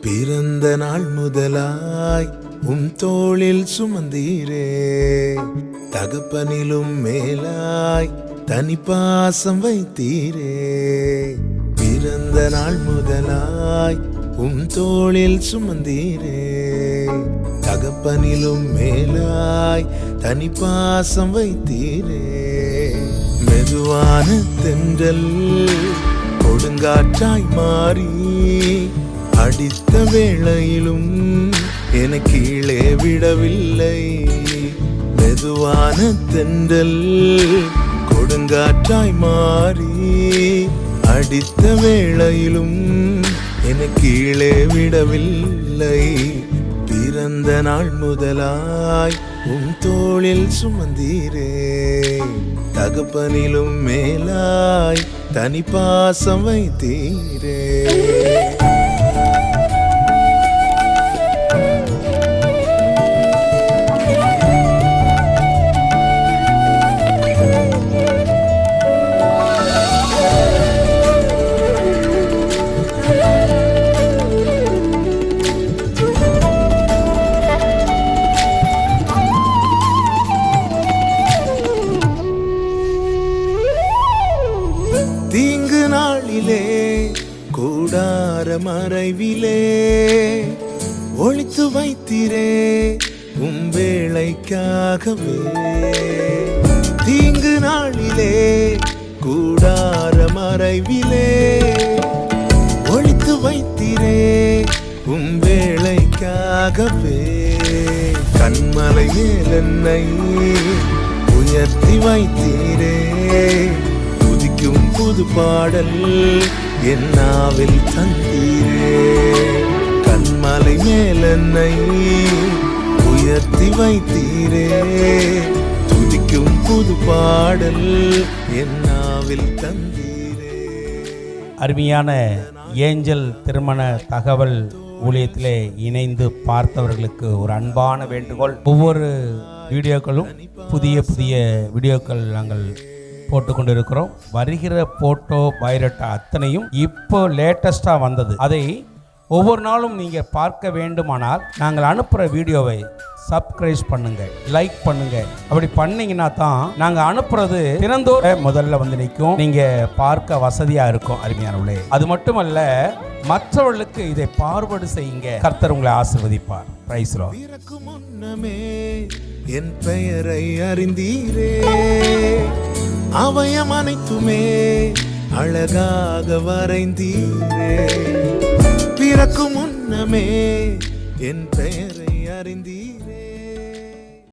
பிறந்த நாள் முதலாய் உம் தோளில் சுமந்தீரே. தகப்பனிலும் மேலாய் தனிப்பாசம் வைத்தீரே. பிறந்த நாள் முதலாய் உம் தோளில் சுமந்தீரே. தகப்பனிலும் மேலாய் தனிப்பாசம் வைத்தீரே. மெதுவான தென்றல். கொடுங்காற்றாய் மாறி அடித்த வேளையிலும் என கீழே விடவில்லை. மெதுவான தென்றல் கொடுங்காற்றாய் மாறி அடித்த வேளையிலும் என கீழே விடவில்லை. பிறந்த நாள் முதலாய் உன் தோளில் சுமந்தீரே. தகப்பனிலும் மேலாய் தனி பாசம் வைத்தீரே. நாளிலே கூடார மறைவிலே ஒழித்து வைத்திரே உம் வேளைக்காகவே. தீங்கு நாளிலே கூடார மறைவிலே ஒழித்து வைத்திரே உம் வேளைக்காகவே. கண்மலையில் என்னை உயர்த்தி வைத்தீரே. புது பாடல் என் நாவில் தந்தீரே. கண்மலை மேலென்னை உயர்த்தி வைத்தீரே. துதிக்கும் புது பாடல் என் நாவில் தந்தீரே. அருமையான ஏஞ்சல் திருமண தகவல் ஊழியத்திலே இணைந்து பார்த்தவர்களுக்கு ஒரு அன்பான வேண்டுகோள். ஒவ்வொரு வீடியோக்களும் புதிய புதிய வீடியோக்கள் நாங்கள் போட்டு கொண்டிருக்கிறோம் வருகிற போட்டோ பயோடேட்டா அத்தனையும் இப்போ லேட்டஸ்டாக வந்தது. அதை ஒவ்வொரு நாளும் நீங்கள் பார்க்க வேண்டுமானால் நாங்கள் அனுப்புகிற வீடியோவை சப்ஸ்கிரைப் பண்ணுங்க லைக் பண்ணுங்க. அப்படி பண்ணீங்கன்னா தான் நாங்கள் அனுப்புறது தினந்தோற முதல்ல வந்து நிற்கும். நீங்கள் பார்க்க வசதியாக இருக்கும் அருமையானவளே அது மட்டுமல்ல மற்றவர்களுக்கு இதை பார்வடு செய்யுங்க. கர்த்தர் உங்களை ஆசிர்வதிப்பார். பிரைஸ்லோ பிறக்கு முன்னமே என் பெயரை அறிந்தீரே. அவயம் அனைத்துமே அழகாக வரைந்தீரே பிறக்கும் முன்னமே என் பெயரை அறிந்தீரே